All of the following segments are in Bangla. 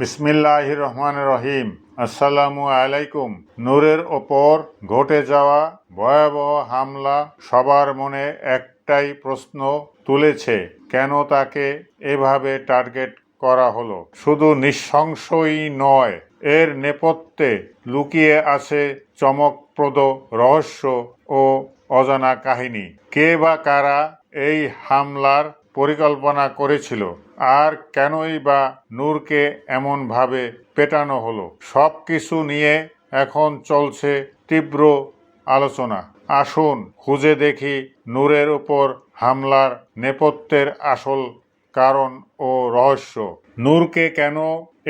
বিসমিল্লাহ রহমান রহিম আসসালামু আলাইকুম। নূরের ওপর ঘটে যাওয়া ভয়াবহ হামলা সবার মনে একটাই প্রশ্ন তুলেছে, কেন তাকে এভাবে টার্গেট করা হলো? শুধু নৃশংসই নয়, এর নেপথ্যে লুকিয়ে আছে চমকপ্রদ রহস্য ও অজানা কাহিনী। কে বা কারা এই হামলার পরিকল্পনা করেছিল। আর কেনই বা নূরকে এমনভাবে পেটানো হলো? সব কিছু নিয়ে এখন চলছে তীব্র আলোচনা। আসুন, খুঁজে দেখি নূরের উপর হামলার নেপথ্যের আসল কারণ ও রহস্য। নূরকে কেন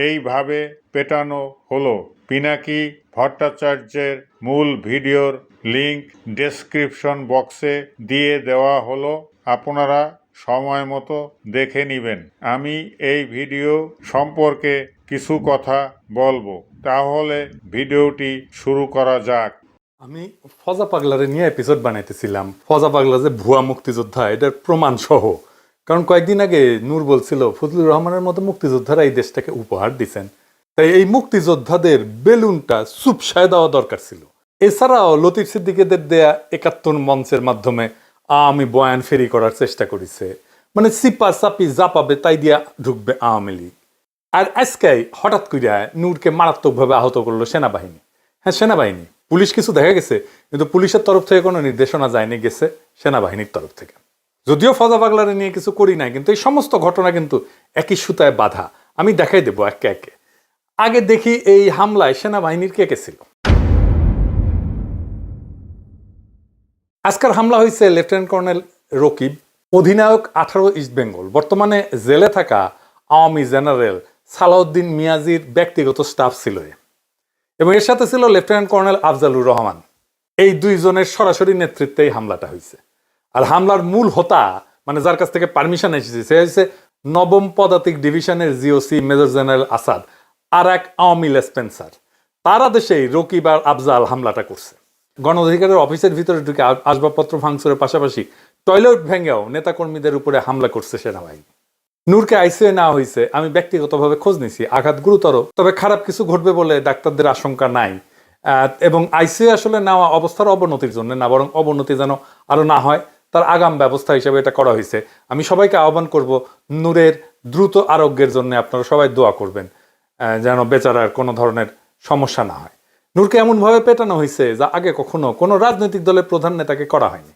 এইভাবে পেটানো হলো? পিনাকি ভট্টাচার্যের মূল ভিডিওর লিংক ডেসক্রিপশন বক্সে দিয়ে দেওয়া হলো। আপনারা সময় মতো দেখে নেবেন। আমি এই ভিডিও সম্পর্কে কিছু কথা বলব। তাহলে ভিডিওটি শুরু করা যাক। আমি ফজা পাগলারে নিয়ে এপিসোড বানাইতেছিলাম। ফজা পাগলা যে ভুয়া মুক্তিযোদ্ধা, এটার প্রমাণ সহ কারণ কয়েকদিন আগে নূর বলছিল, ফজলুর রহমানের মতো মুক্তিযোদ্ধারা এই দেশটাকে উপহার দিছেন। তাই এই মুক্তিযোদ্ধাদের বেলুনটা চুপসায় দেওয়া দরকার ছিল। এছাড়াও লতিফ সিদ্দিকেদের দেয়া একাত্তর মঞ্চের মাধ্যমে আমি বয়ান ফেরি করার চেষ্টা করেছে। মানে সিপা চাপি যা পাবে তাই দিয়া ঢুকবে আওয়ামী লীগ। আর আজকে হঠাৎ করিয়া নূরকে মারাত্মকভাবে আহত করল সেনাবাহিনী। হ্যাঁ সেনাবাহিনী। পুলিশ কিছু দেখা গেছে, কিন্তু পুলিশের তরফ থেকে কোনো নির্দেশনা যায়নি, গেছে সেনাবাহিনীর তরফ থেকে। যদিও ফজা পাগলারে নিয়ে কিছু করি নাই, কিন্তু এই সমস্ত ঘটনা কিন্তু একই সুতায় বাধা। আমি দেখাই দেবো একে একে। আগে দেখি এই হামলায় সেনাবাহিনীর কে কে ছিল? আজকের হামলা হয়েছে লেফটেন্যান্ট কর্নেল রকিব, অধিনায়ক আঠারো ইস্ট বেঙ্গল। বর্তমানে জেলে থাকা আওয়ামী জেনারেল সালাউদ্দিন মিয়াজির ব্যক্তিগত স্টাফ ছিল এবং এর সাথে ছিল লেফটেন্যান্ট কর্নেল আফজালুর রহমান। এই দুইজনের সরাসরি নেতৃত্বে এই হামলাটা হয়েছে আর হামলার মূল হোতা মানে যার কাছ থেকে পারমিশন এসেছে, সে হচ্ছে নবম পদাতিক ডিভিশনের জিওসি মেজর জেনারেল আসাদ, আর এক আওয়ামী লেসপেন্সার তার আদেশেই রকিব আর আফজাল হামলাটা করছে। গণ অধিকারের অফিসের ভিতরে ঢুকে আসবাবপত্র ভাঙচুরের পাশাপাশি টয়লেট ভেঙেও নেতাকর্মীদের উপরে হামলা করছে সেনাবাহিনী। নূরকে আইসিইউ নেওয়া হয়েছে আমি ব্যক্তিগতভাবে খোঁজ নিছি, আঘাত গুরুতর, তবে খারাপ কিছু ঘটবে বলে ডাক্তারদের আশঙ্কা নাই। এবং আইসিইউ আসলে নেওয়া অবস্থার অবনতির জন্য না, বরং অবনতি যেন আরও না হয়, তার আগাম ব্যবস্থা হিসেবে এটা করা হয়েছে। আমি সবাইকে আহ্বান করব, নূরের দ্রুত আরোগ্যের জন্য আপনারা সবাই দোয়া করবেন যেন বেচারার কোনো ধরনের সমস্যা না হয়। নূরকে এমনভাবে পেটানো হয়েছে যা আগে কখনো কোনো রাজনৈতিক দলের প্রধান নেতাকে করা হয়নি।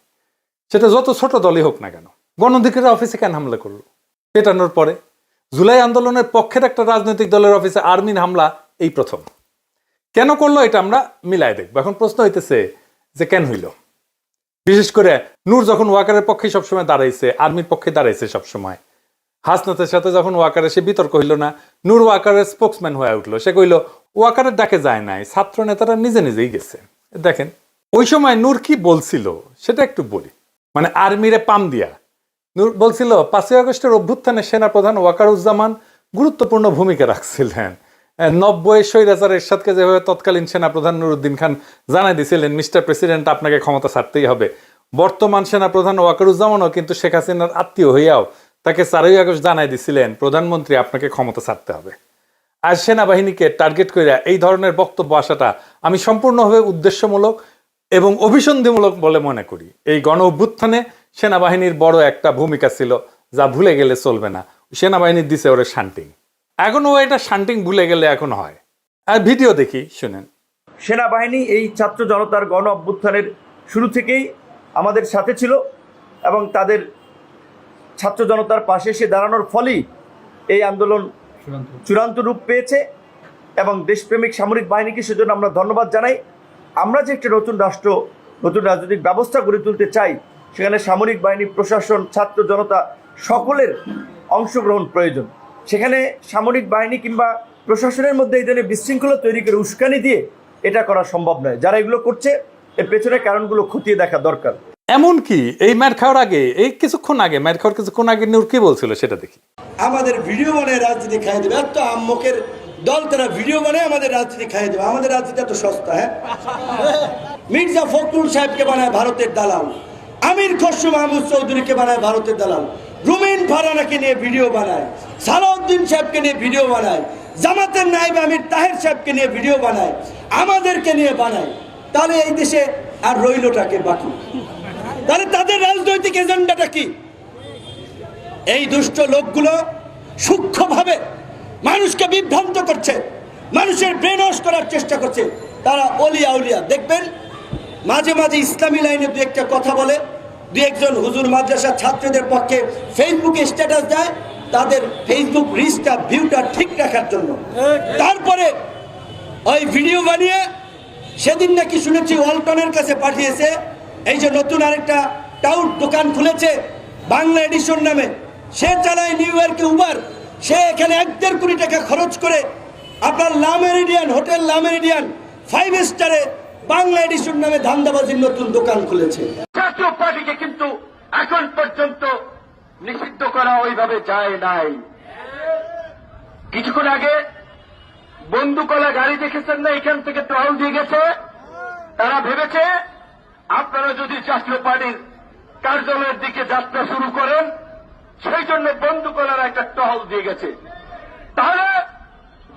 সেটা যত ছোট দলই হোক না কেন গণ অধিকারের অফিসে কেন হামলা করল? পেটানোর পরে জুলাই আন্দোলনের পক্ষের একটা রাজনৈতিক দলের অফিসে আর্মির হামলা, এই প্রথম। কেন করল এটা আমরা মিলাই দেখব। এখন প্রশ্ন হইতেছে যে কেন হইল? বিশেষ করে নূর যখন ওয়াকারের পক্ষে সবসময় দাঁড়াইছে, আর্মির পক্ষে দাঁড়াইছে সবসময়, হাসনাতের সাথে যখন ওয়াকারে সে বিতর্ক হইল না, নূর ওয়াকারের স্পোক্সম্যান হয়ে উঠল। সে কইল ওয়াকারের ডাকে যায় নাই, ছাত্র নেতারা নিজে নিজেই গেছে। দেখেন, ওই সময় নূর কি বলছিল, সেটা একটু বলি। মানে আর্মিরে পাম দিয়া। নূর বলছিল, পাঁচই আগস্টের অভ্যুত্থানে সেনাপ্রধান ওয়াকারুজ্জামান গুরুত্বপূর্ণ ভূমিকা রাখছিলেন। নব্বই স্বৈরাচার এরশাদকে যেভাবে তৎকালীন সেনাপ্রধান নুরুদ্দিন খান জানাই দিয়েছিলেন মিস্টার প্রেসিডেন্ট, আপনাকে ক্ষমতা ছাড়তেই হবে। বর্তমান সেনাপ্রধান ওয়াকারুজ্জামানও কিন্তু শেখ হাসিনার আত্মীয় হইয়াও তাকে চারই আগস্ট জানাই দিছিলেন, প্রধানমন্ত্রী আপনাকে ক্ষমতা ছাড়তে হবে। আর সেনাবাহিনীকে টার্গেট করে এই ধরনের বক্তব্য আসাটা আমি সম্পূর্ণভাবে উদ্দেশ্যমূলক এবং অভিসন্ধিমূলক বলে মনে করি। এই গণ অভ্যুত্থানে সেনাবাহিনীর বড় একটা ভূমিকা ছিল যা ভুলে গেলে চলবে না। সেনাবাহিনীর দিছে ওরে শান্টিং এখন ও এটা শান্টিং ভুলে গেলে এখন হয়। আর ভিডিও দেখি, শুনেন। সেনাবাহিনী এই ছাত্র জনতার গণ অভ্যুত্থানের শুরু থেকেই আমাদের সাথে ছিল এবং তাদের ছাত্র জনতার পাশে এসে দাঁড়ানোর ফলেই এই আন্দোলন চূড়ান্ত রূপ। পেয়েছে এবং দেশপ্রেমিক সামরিক বাহিনীকে সেজন্য আমরা ধন্যবাদ জানাই। আমরা যে একটা নতুন রাষ্ট্র, নতুন রাজনৈতিক ব্যবস্থা গড়ে তুলতে চাই, সেখানে সামরিক বাহিনী, প্রশাসন, ছাত্র জনতা সকলের অংশগ্রহণ প্রয়োজন। সেখানে সামরিক বাহিনী কিংবা প্রশাসনের মধ্যে এই ধরনের বিশৃঙ্খলা তৈরি করে উস্কানি দিয়ে এটা করা সম্ভব নয়। যারা এগুলো করছে, এর পেছনে কারণগুলো খতিয়ে দেখা দরকার। এমন কি এই ম্যাট খাওয়ার আগে, এই কিছুক্ষণ আগে, ম্যাট খাওয়ার কিছুক্ষণ আগে নূর কি বলছিল সেটা দেখি। আমাদের ভিডিও বানায় রাজনীতি খাইয়ে দেবে। এত আম্মকের দল তারা ভিডিও বানায় আমাদের রাজনীতি খাইয়ে দেবে। আমাদের রাজনীতি এত সস্তা হ্যাঁ? মির্জা ফখরুল সাহেবকে বানায় ভারতের দালাল। আমির খসরু মাহমুদ চৌধুরীকে বানায় ভারতের দালাল। রুমিন ফারানাকে নিয়ে ভিডিও বানায়। সালাউদ্দিন সাহেবকে নিয়ে ভিডিও বানায়। জামাতের নাইব আমির তাহের সাহেবকে নিয়ে ভিডিও বানায়। আমাদেরকে নিয়ে বানায়। তাহলে এই দেশে আর রইলটাকে বাকি? তাহলে তাদের রাজনৈতিক এজেন্ডাটা কি? এই দুষ্ট লোকগুলো সূক্ষ্মভাবে মানুষকে বিভ্রান্ত করছে, মানুষের ব্রেন করার চেষ্টা করছে। তারা অলিয়া উলিয়া। দেখবেন, মাঝে মাঝে ইসলামী লাইনে দু একটা কথা বলে, দু একজন হুজুর মাদ্রাসার ছাত্রদের পক্ষে ফেসবুকে স্ট্যাটাস দেয়, তাদের ফেসবুক রিচটা ভিউটা ঠিক রাখার জন্য। তারপরে ওই ভিডিও বানিয়ে, সেদিন নাকি শুনেছি ওয়ালটনের কাছে পাঠিয়েছে এই যে নতুন আরেকটা টাউট দোকান খুলেছে বাংলা এডিশন নামে। সে চালায় নিউ ইয়র্কে উবার। সে এখানে এক দেড় কোটি টাকা খরচ করে আপনার লামেরিডিয়ান, হোটেল লামেরিডিয়ান ফাইভ স্টারে বাংলা এডিশন নামে ধান্দাবাজির নতুন দোকান খুলেছে। জাতীয় পার্টিকে কিন্তু এখন পর্যন্ত নিষিদ্ধ করা ওইভাবে যায় নাই। কিছুক্ষণ আগে বন্দুকলা গাড়ি দেখেছেন না, এখান থেকে টহল দিয়ে গেছে? তারা ভেবেছে আপনারা যদি জাতীয় পার্টির কার্যালয়ের দিকে যাত্রা শুরু করেন, সেই জন্য বন্ধু বন্দুকলার একটা টহল দিয়ে গেছে। তাহলে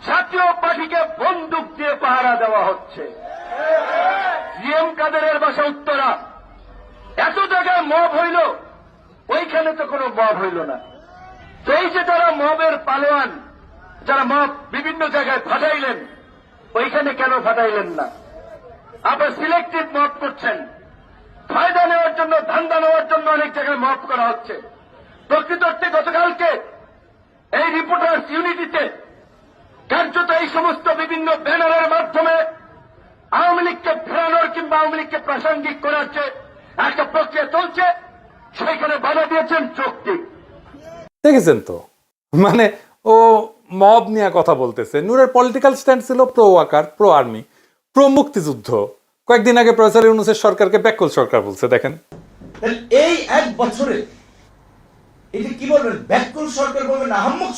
জাতীয় পার্টিকে বন্দুক দিয়ে পাহারা দেওয়া হচ্ছে। জিএম কাদেরের বাসা উত্তরা। এত জায়গায় মব হইল, ওইখানে তো কোনো মব হইল না। এই যে যারা মবের পালোয়ান, যারা মব বিভিন্ন জায়গায় ফাটাইলেন, ওইখানে কেন ফাটাইলেন না? আবার সিলেক্টিভ মব করছেন। ফায়দা নেওয়ার জন্য, ধান্দা নেওয়ার জন্য অনেক জায়গায় মব করা হচ্ছে। প্রকৃত অর্থে গতকালকে এই রিপোর্টার্স ইউনিটিতে কার্যত এই সমস্ত বিভিন্ন ব্যানারের মাধ্যমে আওয়ামী লীগকে ফেরানোর কিংবা আওয়ামী লীগকে প্রাসঙ্গিক করার যে একটা প্রক্রিয়া চলছে সেইখানে বাধা দিয়েছেন চুক্তি। দেখেছেন তো? মানে ও মব নিয়ে কথা বলতেছে। নূরের পলিটিক্যাল স্ট্যান্ড ছিল pro Waker pro army pro মুক্তিযুদ্ধ কয়েকদিন আগে প্রফেসর ইউনুসের সরকারকে ব্যাকল সরকার বলছে দেখেন। এই এক বছরে এটা কি বলবেন? ব্যাকুল সরকার বলবেন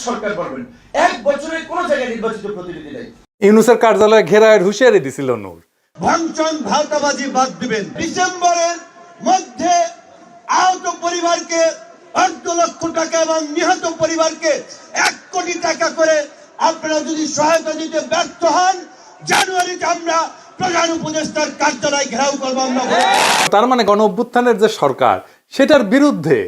সরকার বলবেন? এক বছরে কোন জায়গায় নির্বাচিত প্রতিনিধি নেই। ইউনুসের কার্যালয়ে ঘেরায়ের হুঁশিয়ারি দিছিল নূর। ভাঙচন ভাওতাবাজি বাদ দিবেন। ডিসেম্বরের মধ্যে আহত পরিবারকে অর্ধ লক্ষ টাকা এবং নিহত পরিবারকে এক কোটি টাকা করে আপনারা যদি সহায়তা দিতে ব্যর্থ হন জানুয়ারিতে আমরা প্রধান উপদেষ্টার কার্যালয় ঘেরাও করব আমরা। তার মানে গণ অভ্যুত্থানের যে সরকার সেটার বিরুদ্ধে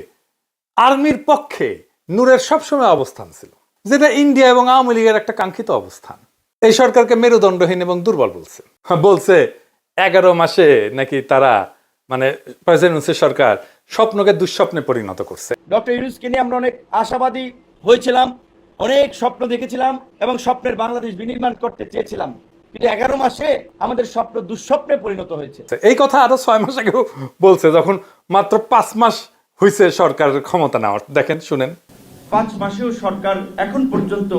আর্মির পক্ষে নূরের সবসময় অবস্থান ছিল যেটা ইন্ডিয়া এবং আওয়ামী লীগের একটা কাঙ্ক্ষিত অবস্থান। এই সরকারকে মেরুদণ্ডহীন এবং দুর্বল বলছে। বলছে এগারো মাসে নাকি তারা মানে প্রেসিডেন্ট সরকার স্বপ্নকে দুঃস্বপ্নে পরিণত করছে। ডক্টর ইউনুসকে নিয়ে আমরা অনেক আশাবাদী হয়েছিলাম অনেক স্বপ্ন দেখেছিলাম এবং স্বপ্নের বাংলাদেশ বিনির্মাণ করতে চেয়েছিলাম। এগারো মাসে আমাদের স্বপ্ন দুঃস্বপ্নে পরিণত হয়েছে। এই কথা আরও ছয় মাস আগেও বলছে যখন মাত্র পাঁচ মাস হয়েছে সরকারের ক্ষমতা নেওয়ার। দেখেন শুনেন। পাঁচ মাসেও সরকার এখন পর্যন্ত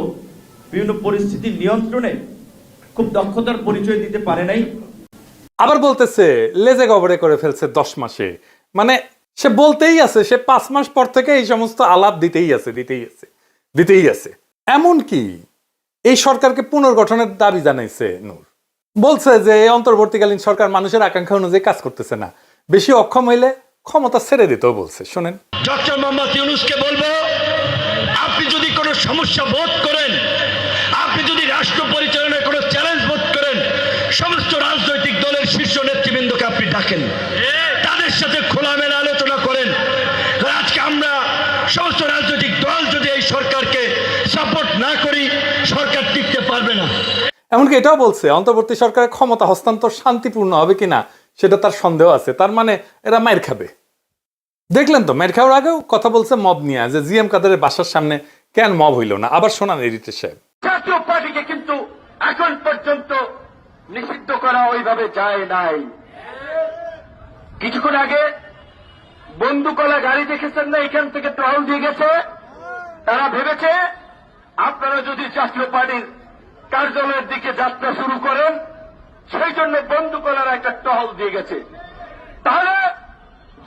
বিভিন্ন পরিস্থিতির নিয়ন্ত্রণে খুব দক্ষতার পরিচয় দিতে পারে নাই। আবার বলতেছে লেজে গবরে করে ফেলছে দশ মাসে। মানে সে বলতেই আছে সে পাঁচ মাস পর থেকে এই সমস্ত আলাপ দিতেই আছে দিতেই আছে দিতেই আছে। এমন কি? এই সরকারকে পুনর্গঠনের দাবি জানাইছে নূর। বলছে যে এই অন্তর্বর্তীকালীন সরকার মানুষের আকাঙ্ক্ষা অনুযায়ী কাজ করতেছে না। বেশি অক্ষম হইলে ক্ষমতা ছেড়ে দিতেও বলছে। শোনেন। ডক্টর মোহাম্মদ ইউনুসকে বলব, আপনি যদি কোনো সমস্যা বোধ করেন, আপনি যদি রাষ্ট্র পরিচালনায় কোনো চ্যালেঞ্জ বোধ করেন, সমস্ত রাজনৈতিক দলের শীর্ষ নেতৃবৃন্দকে আপনি ডাকেন। তাদের সাথে খোলামেলা আলোচনা করেন। আজকে আমরা সমস্ত রাজনৈতিক দল যদি এই সরকারকে সাপোর্ট না করি সরকার টিকতে পারবে না এমনকি এটাও বলছে, অন্তর্বর্তী সরকারের ক্ষমতা হস্তান্তর শান্তিপূর্ণ হবে কিনা, সেটা তার সন্দেহ আছে। তার মানে এরা মায়ের খাবে। দেখলেন তো মায়ের খাওয়ার আগেও কথা বলছে মব নিয়ে, যে জিএম কাদের বাসার সামনে কেন মব হইল না? আবার শোনান এডিটর সাহেব। জাতীয় পার্টিকে কিন্তু এখন পর্যন্ত নিষিদ্ধ করা ওইভাবে যায় নাই। কিছুক্ষণ আগে বন্দুকলা গাড়ি দেখেছেন না, এখান থেকে টহল দিয়ে গেছে? তারা ভেবেছে, আপনারা যদি জাতীয় পার্টির কার্যালয়ের দিকে যাত্রা শুরু করেন, সেই জন্য বন্দুকলার একটা টহল দিয়ে গেছে। তাহলে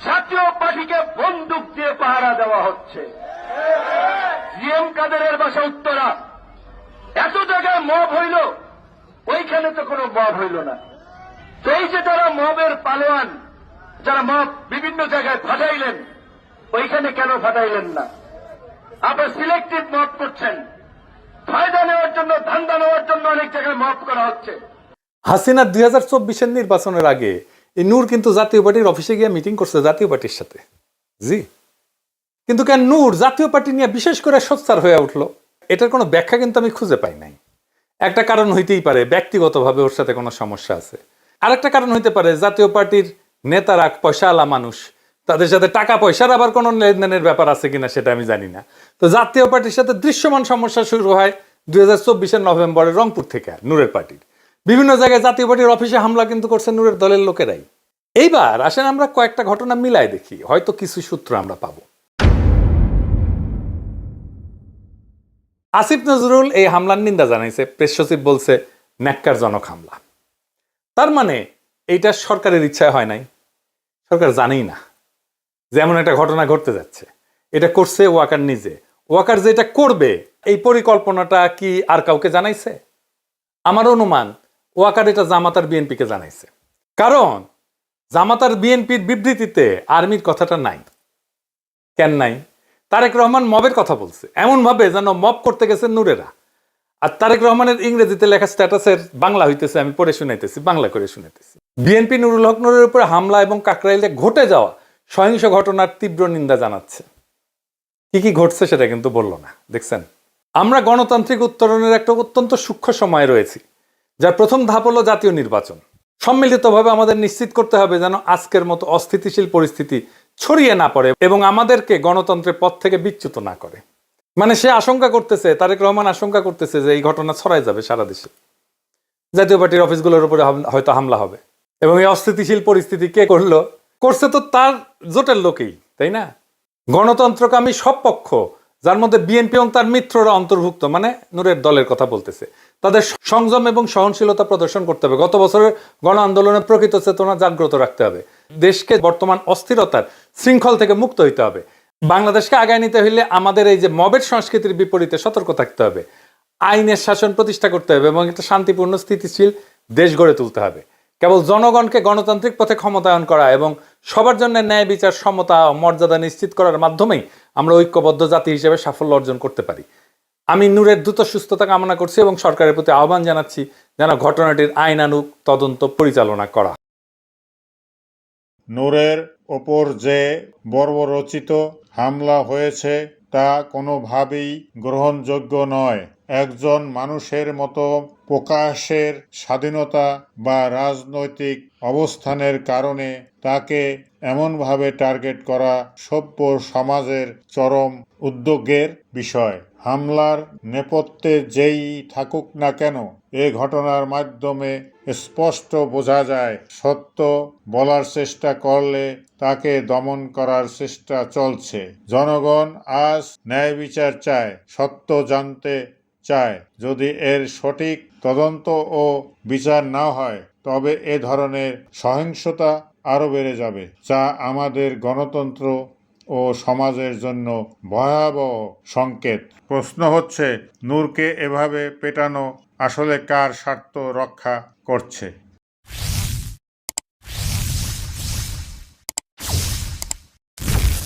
জাতীয় পার্টিকে বন্দুক দিয়ে পাহারা দেওয়া হচ্ছে। জিএম কাদেরের বাসা উত্তরা। এত জায়গায় মব হইল, ওইখানে তো কোনো মব হইল না। তো এই যে যারা মবের পালোয়ান, যারা মব বিভিন্ন জায়গায় ফাটাইলেন, ওইখানে কেন ফাটাইলেন না? আবার সিলেক্টিভ মব করছেন। ফায়দা নেওয়ার জন্য, ধান্দা নেওয়ার জন্য অনেক জায়গায় মাফ করা হচ্ছে। হাসিনা দুই হাজার চব্বিশের নির্বাচনের আগে এই নূর কিন্তু জাতীয় পার্টির অফিসে গিয়ে মিটিং করছে জাতীয় পার্টির সাথে। জি। কিন্তু কেন নূর জাতীয় পার্টি নিয়ে বিশেষ করে সোচ্চার হয়ে উঠল? এটার কোনো ব্যাখ্যা কিন্তু আমি খুঁজে পাই নাই। একটা কারণ হইতেই পারে, ব্যক্তিগতভাবে ওর সাথে কোনো সমস্যা আছে। আরেকটা কারণ হইতে পারে, জাতীয় পার্টির নেতারা, পয়সাওয়ালা মানুষ তাদের সাথে টাকা পয়সার আবার কোনো লেনদেনের ব্যাপার আছে কিনা সেটা আমি জানি না। তো জাতীয় পার্টির সাথে দৃশ্যমান সমস্যা শুরু হয় দুই হাজার চব্বিশের নভেম্বরে রংপুর থেকে নূরের পার্টির। বিভিন্ন জায়গায় জাতীয় পার্টির অফিসে হামলা কিন্তু করছে নূরের দলের লোকেরাই। এইবার আসেন আমরা কয়েকটা ঘটনা মিলাই দেখি, হয়তো কিছু সূত্র আমরা পাবো। আসিফ নজরুল এই হামলার নিন্দা জানাইছে। প্রেস সচিব বলছে ন্যাক্কারজনক হামলা। তার মানে এইটা সরকারের ইচ্ছায় হয় নাই। সরকার জানেই না। যেমন একটা ঘটনা ঘটতে যাচ্ছে। এটা করছে ওয়াকার নিজে। ওয়াকার যেটা করবে, এই পরিকল্পনাটা কি আর কাউকে জানাইছে? আমার অনুমান, ওয়াকার এটা জামাতার বিএনপিকে জানাইছে। কারণ, জামাতার বিএনপির বিবৃতিতে আর্মির কথাটা নাই। কেন নাই? তারেক রহমান মবের কথা বলছে। এমন ভাবে যেন মব করতে গেছে নূরেরা। আর তারেক রহমানের ইংরেজিতে লেখা স্ট্যাটাসের বাংলা হইতেছে, আমি পড়ে শুনাইতেছি, বাংলা করে শুনাইতেছি। বিএনপি নুরুল হক নুরের উপরে হামলা এবং কাকরাইলে ঘটে যাওয়া সহিংস ঘটনার তীব্র নিন্দা জানাচ্ছে। কি কি ঘটছে সেটা কিন্তু বলল না, দেখছেন? আমরা গণতান্ত্রিক উত্তরণের একটা অত্যন্ত সূক্ষ্ম সময় রয়েছি, যার প্রথম ধাপ হলো জাতীয় নির্বাচন। সম্মিলিতভাবে আমাদের নিশ্চিত করতে হবে যেন আজকের মতো অস্থিতিশীল পরিস্থিতি ছড়িয়ে না পড়ে এবং আমাদেরকে গণতন্ত্রের পথ থেকে বিচ্যুত না করে। মানে সে আশঙ্কা করতেছে, তারেক রহমান আশঙ্কা করতেছে যে এই ঘটনা ছড়াই যাবে সারা দেশে। জাতীয় পার্টির অফিসগুলোর উপরে হয়তো হামলা হবে। এবং এই অস্থিতিশীল পরিস্থিতি কে করল? করছে তো তার জোটের লোকেই, তাই না? গণতন্ত্রকামী সব পক্ষ, যার মধ্যে বিএনপি এবং তার মিত্ররা অন্তর্ভুক্ত মানে নূরের দলের কথা বলতেছে, তাদের সংযম এবং সহনশীলতা প্রদর্শন করতে হবে। গত বছরের গণ আন্দোলনের প্রকৃত চেতনা জাগ্রত রাখতে হবে। দেশকে বর্তমান অস্থিরতার শৃঙ্খল থেকে মুক্ত হইতে হবে। বাংলাদেশকে আগায় নিতে হইলে আমাদের এই যে মবের সংস্কৃতির বিপরীতে সতর্ক থাকতে হবে। আইনের শাসন প্রতিষ্ঠা করতে হবে এবং একটা শান্তিপূর্ণ, স্থিতিশীল দেশ গড়ে তুলতে হবে। কেবল জনগণকে গণতান্ত্রিক পথে ক্ষমতায়ন করা এবং সবার জন্য ন্যায় বিচার, সমতা মর্যাদা নিশ্চিত করার মাধ্যমেই আমরা ঐক্যবদ্ধ জাতি হিসেবে সাফল্য অর্জন করতে পারি আমি নূরের দ্রুত সুস্থতা কামনা করছি এবং সরকারের প্রতি আহ্বান জানাচ্ছি যেন ঘটনাটির আইনানুগ তদন্ত পরিচালনা করা। নূরের ওপর যে বর্বরচিত হামলা হয়েছে তা কোনোভাবেই গ্রহণযোগ্য নয় একজন মানুষের মতো প্রকাশের স্বাধীনতা বা রাজনৈতিক অবস্থানের কারণে তাকে এমনভাবে টার্গেট করা সভ্য সমাজের চরম উদ্যোগের বিষয়। হামলার নেপথ্যে যেই থাকুক না কেন, এ ঘটনার মাধ্যমে স্পষ্ট বোঝা যায়, সত্য বলার চেষ্টা করলে তাকে দমন করার চেষ্টা চলছে। জনগণ আজ ন্যায় বিচার চায়, সত্য জানতে চায়। যদি এর সঠিক তদন্ত ও বিচার না হয়, তবে এ ধরনের সহিংসতা আরও বেড়ে যাবে, যা আমাদের গণতন্ত্র ও সমাজের জন্য ভয়াবহ সংকেত। প্রশ্ন হচ্ছে, নূরকে এভাবে পেটানো আসলে কার স্বার্থ রক্ষা করছে?